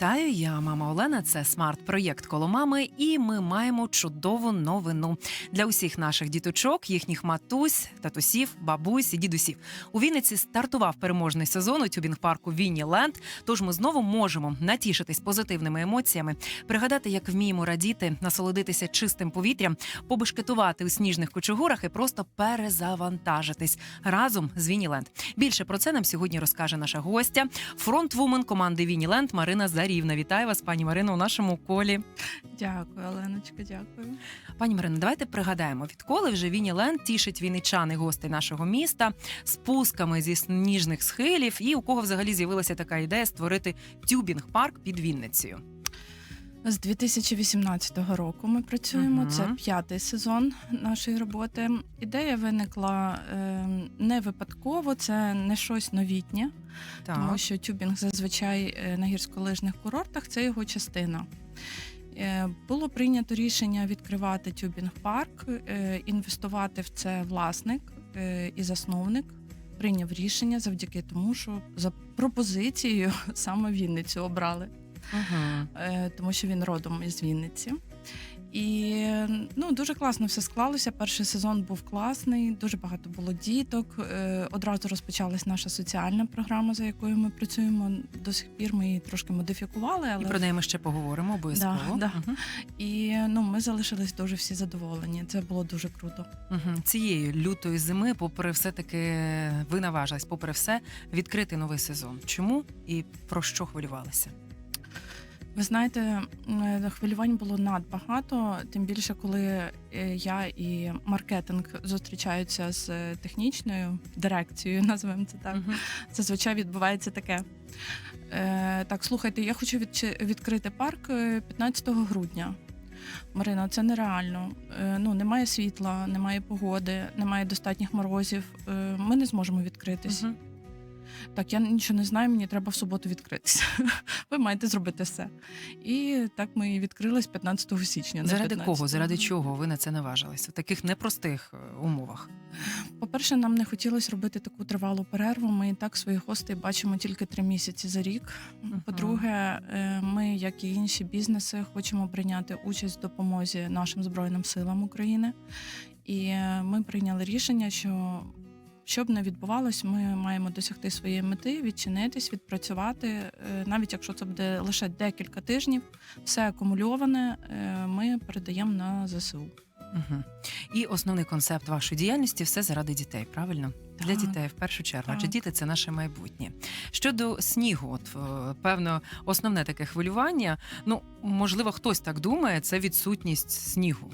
Вітаю, я мама Олена. Це смарт-проєкт коло мами, і ми маємо чудову новину для усіх наших діточок, їхніх матусь, татусів, бабусь і дідусів. У Вінниці стартував переможний сезон у тюбінг-парку Вінні Ленд. Тож ми знову можемо натішитись позитивними емоціями, пригадати, як вміємо радіти, насолодитися чистим повітрям, побешкетувати у сніжних кучугурах і просто перезавантажитись разом з Вінні Ленд. Більше про це нам сьогодні розкаже наша гостя, фронтвумен команди Вінні Ленд Марина Зарівна. Вітаю вас, пані Марино, у нашому колі. Дякую, Оленочка, дякую. Пані Марино, давайте пригадаємо, відколи вже Віні Ленд тішить вінничан і гостей нашого міста спусками зі сніжних схилів, і у кого взагалі з'явилася така ідея створити тюбінг-парк під Вінницею. З 2018 року ми працюємо. Мгм. Це п'ятий сезон нашої роботи. Ідея виникла е, не випадково, це не щось новітнє, Так. тому що тюбінг зазвичай е, на гірськолижних курортах це його частина. Е, Було прийнято рішення відкривати тюбінг-парк, е, інвестувати в це власник е, і засновник. Прийняв рішення завдяки тому, що за пропозицією саме Вінницю обрали. Угу. е, тому що він родом із Вінниці. І ну дуже класно все склалося. Перший сезон був класний, дуже багато було діток. Е, Одразу розпочалась наша соціальна програма, за якою ми працюємо. До сих пір ми її трошки модифікували, І але про неї ми ще поговоримо обов'язково. Да, да. Мгм. і ну ми залишились дуже всі задоволені. Це було дуже круто. Мгм. Цієї лютої зими, попри все таки, ви наважились, попри все, відкрити новий сезон. Чому і про що хвилювалися? Ви знаєте, е, хвилювань було надбагато, тим більше, коли е, я і маркетинг зустрічаються з е, технічною дирекцією, називаємо це так. Мгм. Зазвичай відбувається таке. Так, слухайте, я хочу відкрити парк е, 15 грудня. Марина, це нереально. Ну, немає світла, немає погоди, немає достатніх морозів. Ми не зможемо відкритись. Так, я нічого не знаю, мені треба в суботу відкритися. Ви маєте зробити все. І так ми і відкрились 15 січня. Заради 15. кого, заради чого ви на це наважились в таких непростих е, умовах? По-перше, нам не хотілося робити таку тривалу перерву. Ми і так своїх гостей бачимо тільки три місяці за рік. По-друге, е, ми, як і інші бізнеси, хочемо прийняти участь в допомозі нашим збройним силам України. І е, ми прийняли рішення, що що б не відбувалось, ми маємо досягти своєї мети, відчинитись, відпрацювати. Е, Навіть якщо це буде лише декілька тижнів, все акумульоване е, ми передаємо на ЗСУ. Угу. І основний концепт вашої діяльності все заради дітей, правильно? Для дітей в першу чергу, адже діти це наше майбутнє. Щодо снігу, от е, певно, основне таке хвилювання. Ну, можливо, хтось так думає, це відсутність снігу.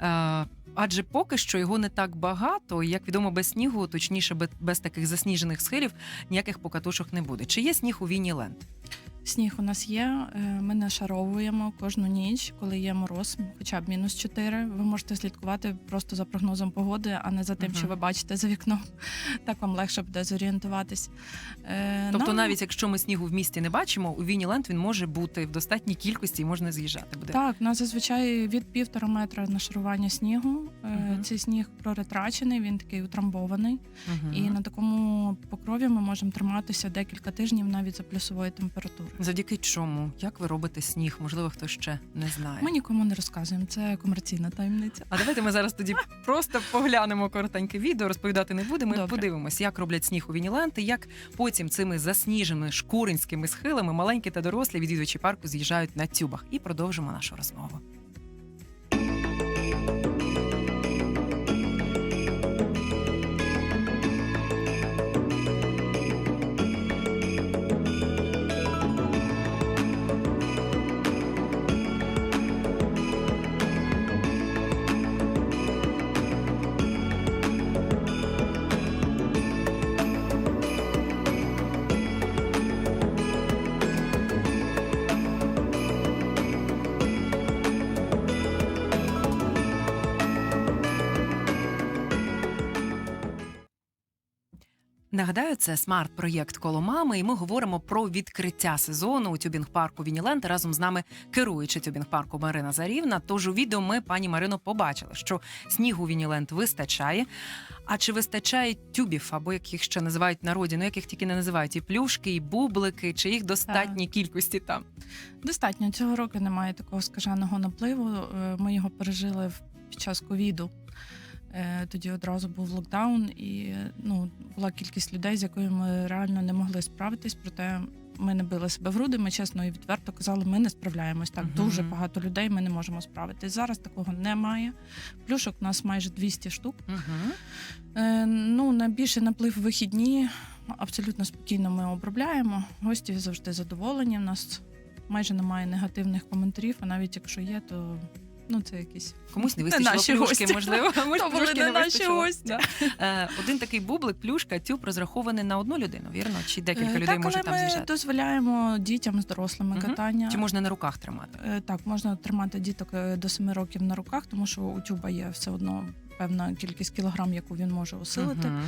Е, адже поки що його не так багато, і, як відомо, без снігу, точніше, без, без таких засніжених схилів, ніяких покатушок не буде. Чи є сніг у Вінні Ленд? Сніг у нас є. е, Ми нашаровуємо кожну ніч, коли є мороз, хоча б мінус 4. Ви можете слідкувати просто за прогнозом погоди, а не за тим, Мгм. що ви бачите за вікном. Так вам легше буде зорієнтуватись. Е, Тобто, нам- навіть якщо ми снігу в місті не бачимо, у Вінні Ленд він може бути в достатній кількості і можна з'їжджати. Буде Так, у нас зазвичай від півтора метра нашарування снігу. Мгм. Цей сніг проретрачений, він такий утрамбований. Мгм. І на такому покрові ми можемо триматися декілька тижнів навіть за плюсової температури. Завдяки чому? Як ви робите сніг? Можливо, хто ще не знає. Ми нікому не розказуємо, це комерційна таємниця. А давайте ми зараз тоді просто поглянемо коротеньке відео, розповідати не будемо. Ми Добре. подивимось, як роблять сніг у Вініланти, як потім цими засніженими шкуринськими схилами маленькі та дорослі відвідувачі парку з'їжджають на тюбах. І продовжимо нашу розмову. Нагадаю, це смарт-проєкт коло мами, і ми говоримо про відкриття сезону у тюбінг-парку Вініленд. Разом з нами керуючи тюбінг-парку Марина Зарівна. Тож у відео ми, пані Марино, побачили, що снігу Вініленд вистачає. А чи вистачає тюбів, або як їх ще називають народі, ну яких тільки не називають і плюшки, і бублики, чи їх достатній кількості там? Достатньо цього року немає такого скаженого напливу. Е, Ми його пережили під час ковіду. Е, Тоді одразу був локдаун, і ну, була кількість людей, з якою ми реально не могли справитись. Проте ми не били себе в груди. Ми чесно і відверто казали, ми не справляємось. Так Мгм. дуже багато людей. Ми не можемо справитись. Зараз такого немає. Плюшок у нас майже 200 штук. Угу. Е, ну, найбільше наплив в вихідні. Абсолютно спокійно ми обробляємо. Гості завжди задоволені. У нас майже немає негативних коментарів, а навіть якщо є, то ну це якісь Комусь не вистачило наші плюшки, гості. можливо. Комусь То були не наші гості. Да. Е, Один такий бублик, плюшка, тюб розрахований на одну людину, вірно? Чи декілька Е, людей так, може але там ми з'їжджати? дозволяємо дітям з дорослими Мгм. катання. Чи можна на руках тримати? Е, Так, можна тримати діток е, до 7 років на руках, тому що у тюба є все одно певна кількість кілограм, яку він може осилити. Мгм.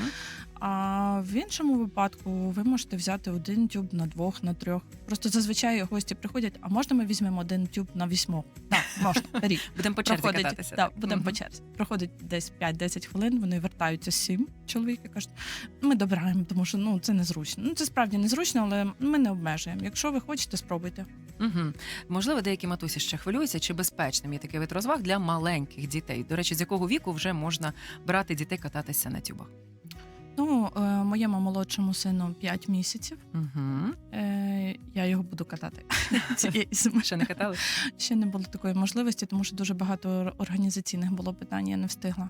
А в іншому випадку ви можете взяти один тюб на двох, на трьох. Просто зазвичай гості приходять, а можна ми візьмемо один тюб на вісьмох? Так, можна, беріть. Будемо по черзі кататися. так, будемо по черзі. Проходить десь 5-10 хвилин, вони вертаються сім чоловік і кажуть, ми добираємо, тому що ну це незручно. Ну це справді незручно, але ми не обмежуємо. Якщо ви хочете, спробуйте. Угу. Можливо, деякі матусі ще хвилюються, чи безпечним є такий вид розваг для маленьких дітей. До речі, з якого віку вже можна брати дітей кататися на тюбах? Ну, е, моєму молодшому сину 5 місяців. Угу. Е, я його буду катати цієї зими. Ще не катали? Ще не було такої можливості, тому що дуже багато організаційних було питань, я не встигла.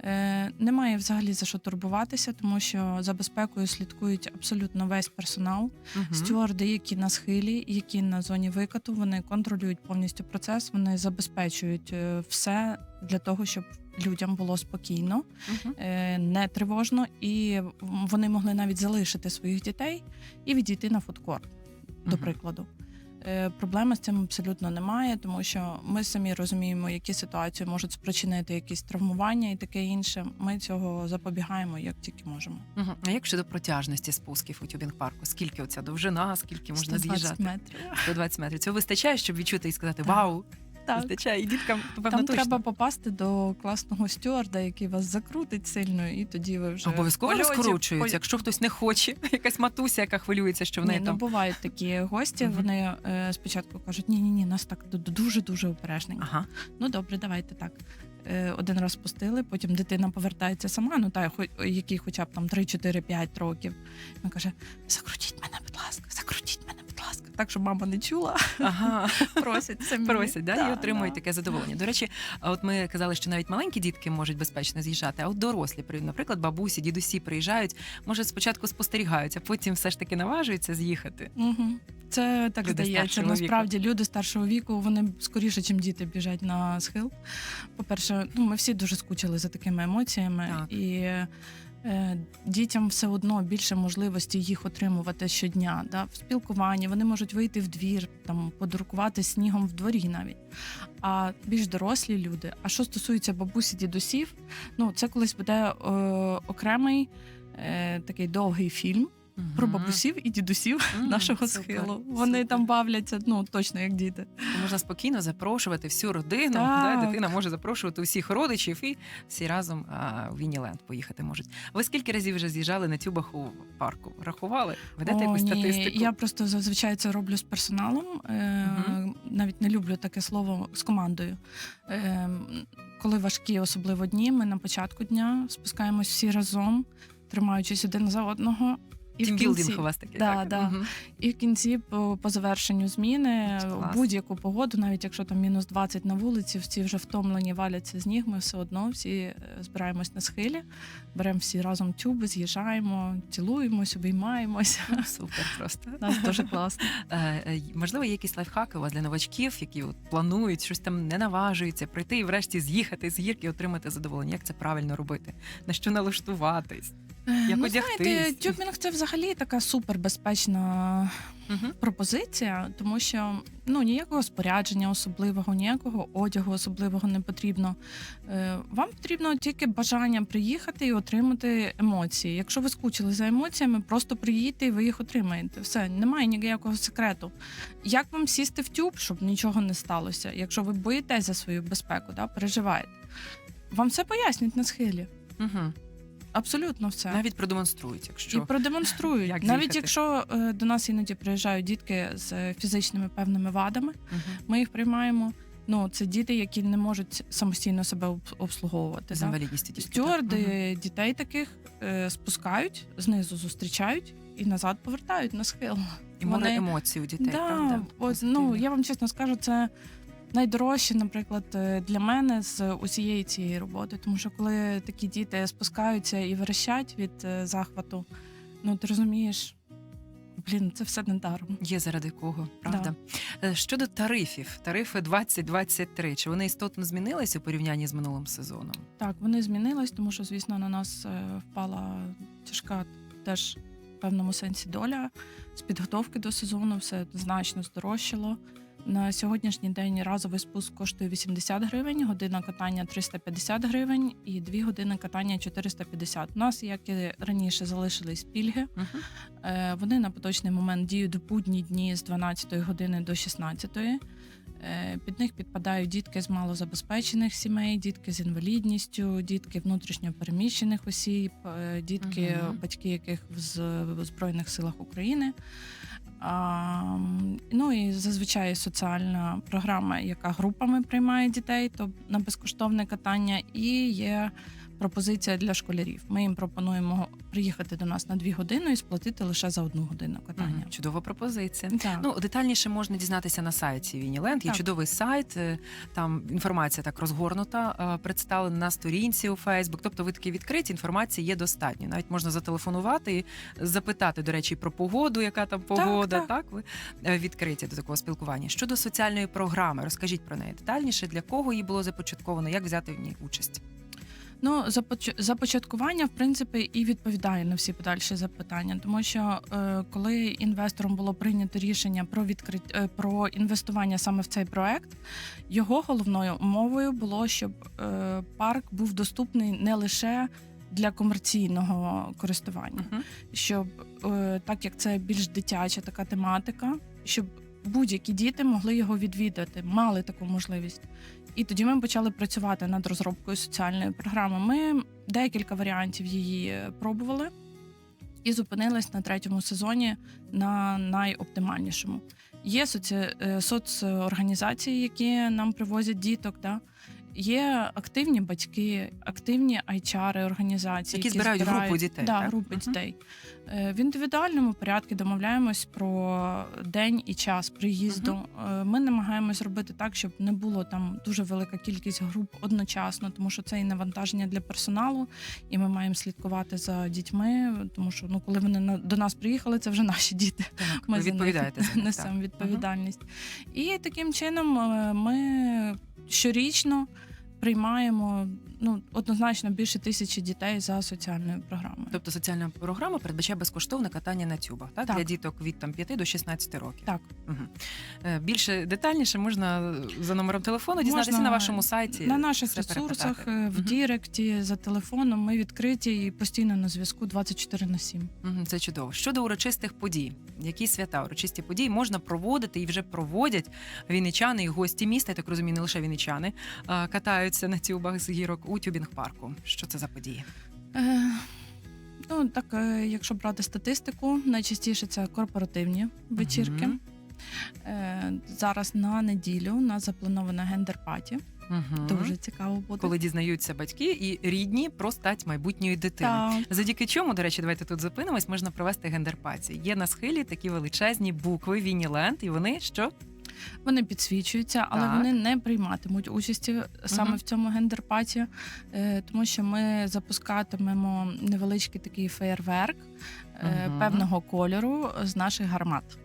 Е, немає взагалі за що турбуватися, тому що за безпекою слідкують абсолютно весь персонал. Мгм. Стюарди, які на схилі, які на зоні викату, вони контролюють повністю процес, вони забезпечують е, все для того, щоб людям було спокійно, е, не тривожно, і вони могли навіть залишити своїх дітей і відійти на фудкорт, до прикладу. Е, Проблеми з цим абсолютно немає, тому що ми самі розуміємо, які ситуації можуть спричинити якісь травмування і таке інше. Ми цього запобігаємо як тільки можемо. Мгм. А як щодо протяжності спусків у тюбінг-парку? Скільки оця довжина, скільки можна 120 з'їжджати? метрів. 120 метрів. Цього вистачає, щоб відчути і сказати Так. Вау! Вистачає, і діткам, напевно, Там точно. треба попасти до класного стюарда, який вас закрутить сильно, і тоді ви вже Обов'язково в польоті, розкручують, поль- якщо хтось не хоче, якась матуся, яка хвилюється, що в неї Ні, ну бувають такі гості. Вони е, спочатку кажуть: ні, ні, ні, нас так дуже дуже обережненько. Ага. Ну добре, давайте так. Е, один раз пустили, потім дитина повертається сама, ну та який хоча б там 3-4-5 років. Він каже: закрутіть мене, будь ласка, закрутіть мене, ласка. Так, щоб мама не чула, Ага. просять самі. Просять, да, і отримують да. таке задоволення. До речі, от ми казали, що навіть маленькі дітки можуть безпечно з'їжджати, а от дорослі, при- наприклад, бабусі, дідусі приїжджають, може спочатку спостерігають, а потім все ж таки наважуються з'їхати. Угу. Це так Люди здається. старшого віку. Насправді люди старшого віку вони скоріше, ніж діти, біжать на схил. По-перше, ну ми всі дуже скучили за такими емоціями, Так. і дітям все одно більше можливості їх отримувати щодня. Да? В спілкуванні вони можуть вийти в двір, там подрукувати снігом в дворі навіть. А більш дорослі люди. А що стосується бабусі, дідусів, ну це колись буде е, окремий е, такий довгий фільм про бабусів і дідусів нашого супер, схилу. Вони супер. там бавляться, ну точно як діти. Можна спокійно запрошувати всю родину. Да, дитина може запрошувати усіх родичів і всі разом а, в Вініленд поїхати можуть. Ви скільки разів вже з'їжджали на тюбах у парку? Рахували? Ведете якусь статистику? Я просто зазвичай це роблю з персоналом. Е. Навіть не люблю таке слово з командою. Е, коли важкі, особливо дні, ми на початку дня спускаємось всі разом, тримаючись один за одного. І в кінці, у вас такий. Да, так? да. Мгм. і в кінці по, по завершенню зміни в будь-яку погоду, навіть якщо там мінус 20 на вулиці, всі вже втомлені валяться з ніг. Ми все одно всі е, збираємось на схилі, беремо всі разом тюби, з'їжджаємо, цілуємось, обіймаємось. Ну, Супер просто. У нас дуже класно. Е, е, Можливо, є якісь лайфхаки у вас для новачків, які от планують щось там не наважуються, прийти і врешті з'їхати з гірки, і отримати задоволення. Як це правильно робити? На що налаштуватись? Як ну, одягтись? знаєте, тюбінг це взагалі така супербезпечна Угу. пропозиція, тому що ну ніякого спорядження особливого, ніякого одягу особливого не потрібно. Е, Вам потрібно тільки бажання приїхати і отримати емоції. Якщо ви скучили за емоціями, просто приїдьте і ви їх отримаєте. Все, немає ніякого секрету. Як вам сісти в тюб, щоб нічого не сталося? Якщо ви боїтесь за свою безпеку, да, переживаєте. Вам все пояснять на схилі. Угу. Абсолютно все. Навіть продемонструють, якщо І продемонструють. Як Навіть якщо е, до нас іноді приїжджають дітки з фізичними певними вадами, Мгм. ми їх приймаємо. Ну, це діти, які не можуть самостійно себе обслуговувати. з інвалідністю тільки, так? Стюарди дітей таких е, спускають, знизу зустрічають і назад повертають на схил. І вони- емоцій у дітей, да, правда? от, ну, я вам чесно скажу, це найдорожче, наприклад, е, для мене з усієї цієї роботи. Тому що коли такі діти спускаються і верещать від е, захвату, ну ти розумієш, блін, це все не даром. Є заради кого, правда? Е, Щодо тарифів, тарифи 2023, чи вони істотно змінились у порівнянні з минулим сезоном? Так, вони змінились, тому що, звісно, на нас впала тяжка теж в певному сенсі доля з підготовки до сезону, все значно здорожчало. На сьогоднішній день разовий спуск коштує 80 гривень, година катання 350 гривень і 2 години катання 450. У нас, як і раніше, залишились пільги. Мгм. Е, Вони на поточний момент діють у будні дні з 12 години до 16. Е, Під них підпадають дітки з малозабезпечених сімей, дітки з інвалідністю, дітки внутрішньо переміщених осіб, е, дітки, Мгм. батьки яких з- в Збройних силах України. А, ну і зазвичай соціальна програма, яка групами приймає дітей, то на безкоштовне катання, і є пропозиція для школярів. Ми їм пропонуємо приїхати до нас на дві години і сплатити лише за одну годину катання. Мгм. Чудова пропозиція. Так. Ну, детальніше можна дізнатися на сайті Вініленд. Є Так. чудовий сайт, е, там інформація так розгорнута, е, представлена на сторінці у Фейсбук. Тобто ви такі відкриті, інформації є достатньо. Навіть можна зателефонувати і запитати, до речі, про погоду, яка там погода. так. Так, ви е, відкриті до такого спілкування. Щодо соціальної програми, розкажіть про неї детальніше, для кого її було започатковано, як взяти в ній участь. Ну, започ- започаткування, в принципі, і відповідає на всі подальші запитання, тому що е, коли інвестором було прийнято рішення про відкрит... е, про інвестування саме в цей проект, його головною умовою було, щоб е, парк був доступний не лише для комерційного користування, Мгм. щоб е, так як це більш дитяча така тематика, щоб будь-які діти могли його відвідати, мали таку можливість. І тоді ми почали працювати над розробкою соціальної програми. Ми декілька варіантів її пробували і зупинились на третьому сезоні на найоптимальнішому. Є соці... е, соцорганізації, які нам привозять діток. Да? Є активні батьки, активні айчари організації, Які збирають групу дітей, Да, так? групи Мгм. дітей. Е, В індивідуальному порядку домовляємось про день і час приїзду. Е, Ми намагаємось робити так, щоб не було там дуже велика кількість груп одночасно, тому що це і навантаження для персоналу, і ми маємо слідкувати за дітьми. Тому що ну, коли вони до нас приїхали, це вже наші діти. Так, Ми ви за них відповідаєте за них, несемо відповідальність. І таким чином е, ми щорічно приймаємо ну однозначно більше тисячі дітей за соціальною програмою. Тобто соціальна програма передбачає безкоштовне катання на тюбах, так? Так. для діток від там 5 до 16 років. Так. Е, Більше детальніше можна за номером телефону дізнатися Можна на вашому сайті. На наших ресурсах, перепитати. е, в Мгм. Діректі, за телефоном ми відкриті і постійно на зв'язку 24 на 7. Мгм, Це чудово. Щодо урочистих подій, які свята, урочисті події можна проводити і вже проводять вінничани і гості міста. Я так розумію, не лише вінничани катаються на тюбах з гірок у тюбінг парку. Що це за події? Е, ну так, е, якщо брати статистику, найчастіше це корпоративні вечірки. Мгм. Е, зараз на неділю у нас запланована гендер-паті. Мгм. Дуже цікаво буде. коли дізнаються батьки і рідні про стать майбутньої дитини. Так. Завдяки чому, до речі, давайте тут зупинимось, можна провести гендерпаці. Є на схилі такі величезні букви Вініленд, і вони що? Вони підсвічуються, але Так. вони не прийматимуть участі саме Мгм. в цьому гендерпаті, е, тому що ми запускатимемо невеличкий такий феєрверк е, Мгм. певного кольору з наших гармат.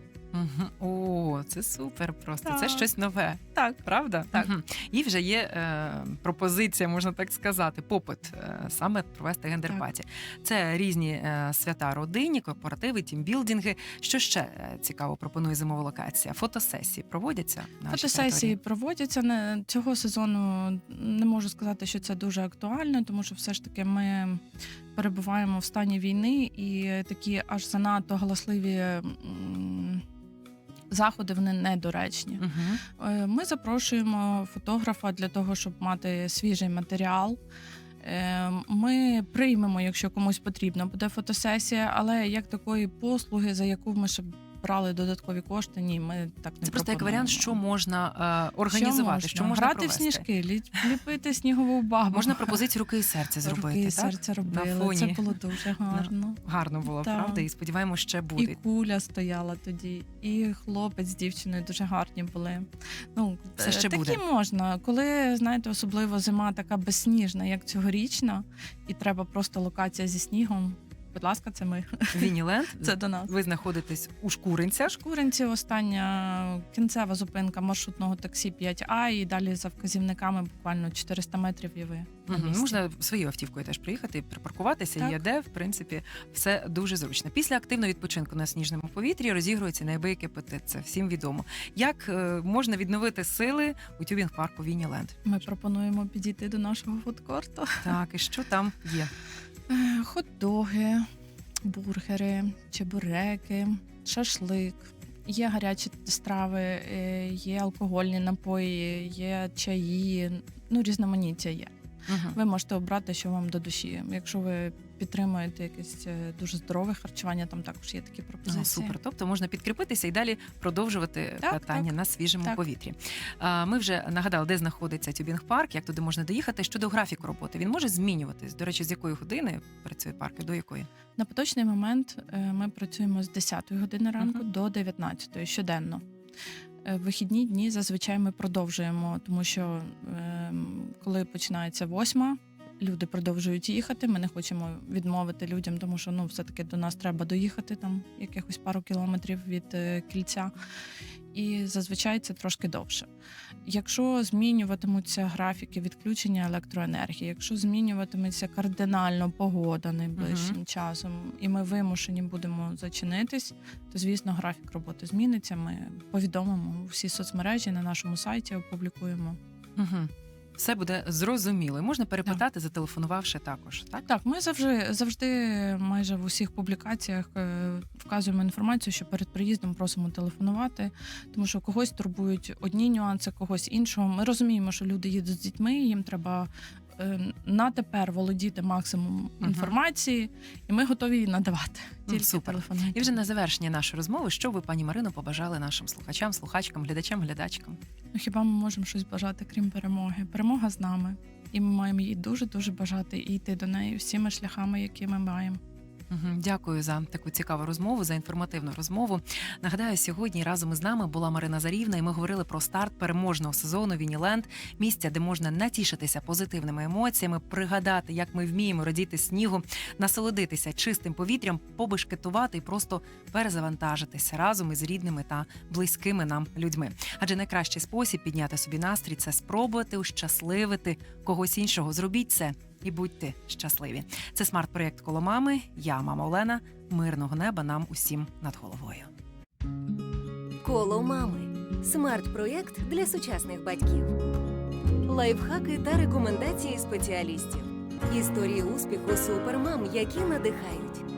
О, це супер просто. Це Так. щось нове. Так, Правда? Так. Мгм. І вже є е, пропозиція, можна так сказати, попит е, саме провести гендерпаті. Це різні е, свята родині, корпоративи, тімбілдинги. Що ще е, цікаво пропонує зимова локація? Фотосесії проводяться на вашій Фотосесії території? проводяться не цього сезону. Не можу сказати, що це дуже актуально, тому що все ж таки ми перебуваємо в стані війни, і такі аж занадто галасливі м, заходи вони недоречні. Е, Ми запрошуємо фотографа для того, щоб мати свіжий матеріал. Е, Ми приймемо, якщо комусь потрібна буде фотосесія, але як такої послуги, за яку ми ще брали додаткові кошти, ні, ми так не Це просто як варіант, що можна е, організувати, що можна, грати провести. в сніжки, лі- ліпити снігову бабу. Можна пропозицію руки і серця зробити. Руки і серця робили. фоні. Це було дуже гарно. Гарно було, Так. правда? І сподіваємося, ще І куля стояла тоді, і хлопець з дівчиною дуже гарні були. Ну Все ще е, такі буде. можна, коли знаєте, особливо зима така безсніжна, як цьогорічна, і треба просто локація зі снігом. Будь ласка, це ми. Вініленд. Це до нас. Ви знаходитесь у Шкуринцях. Шкуринці остання кінцева зупинка маршрутного таксі 5А, і далі за вказівниками буквально 400 метрів і ви. місці. Можна своєю автівкою теж приїхати, припаркуватися. Так. Є де, в принципі, все дуже зручно. Після активного відпочинку на сніжному повітрі розігрується неабиякий апетит. Це всім відомо. Як е, можна відновити сили у тюбінг парку Вініленд? Ми пропонуємо підійти до нашого фудкорту. Так, і що там є? Е, Хот-доги, бургери, чебуреки, шашлик. Є гарячі страви, е, є алкогольні напої, є чаї. Ну, різноманіття є. Мгм. Ви можете обрати, що вам до душі. Якщо ви підтримуєте якесь е, дуже здорове харчування, там також є такі пропозиції. Ну, супер. Тобто можна підкріпитися і далі продовжувати Так, катання так. на свіжому Так. повітрі. А, Ми вже нагадали, де знаходиться тюбінг парк, як туди можна доїхати. Щодо графіку роботи, він може змінюватись. До речі, з якої години працює парк і до якої? На поточний момент е, ми працюємо з 10 години ранку Мгм. до 19 щоденно. Е, Вихідні дні зазвичай ми продовжуємо, тому що ем, коли починається восьма, люди продовжують їхати. Ми не хочемо відмовити людям, тому що ну, все-таки до нас треба доїхати там якихось пару кілометрів від е, кільця. І зазвичай це трошки довше. Якщо змінюватимуться графіки відключення електроенергії, якщо змінюватиметься кардинально погода найближчим часом, і ми вимушені будемо зачинитись, то звісно графік роботи зміниться. Ми повідомимо всі соцмережі на нашому сайті, опублікуємо. Угу. Все буде зрозуміло. Можна перепитати, зателефонувавши також. Так Так, ми завжди завжди майже в усіх публікаціях е, вказуємо інформацію, що перед приїздом просимо телефонувати, тому що когось турбують одні нюанси, когось іншого. Ми розуміємо, що люди їдуть з дітьми, їм треба. Е, На тепер володіти максимум інформації, і ми готові її надавати. Ну, Тільки супер. телефонуйте. і вже на завершення нашої розмови, що ви, пані Марино, побажали нашим слухачам, слухачкам, глядачам, глядачкам. Ну, хіба ми можемо щось бажати, крім перемоги? Перемога з нами, і ми маємо її дуже дуже бажати і йти до неї всіма шляхами, які ми маємо. Дякую за таку цікаву розмову, за інформативну розмову. Нагадаю, сьогодні разом із нами була Марина Зарівна, і ми говорили про старт переможного сезону Вініленд, місця, де можна натішитися позитивними емоціями, пригадати, як ми вміємо радіти снігу, насолодитися чистим повітрям, побешкетувати і просто перезавантажитися разом із рідними та близькими нам людьми. Адже найкращий спосіб підняти собі настрій це спробувати ущасливити когось іншого. Зробіть це і будьте щасливі. Це смарт-проєкт коло мами. Я мама Олена. Мирного неба нам усім над головою. Коло мами. Смарт-проєкт для сучасних батьків. Лайфхаки та рекомендації спеціалістів. Історії успіху супермам, які надихають.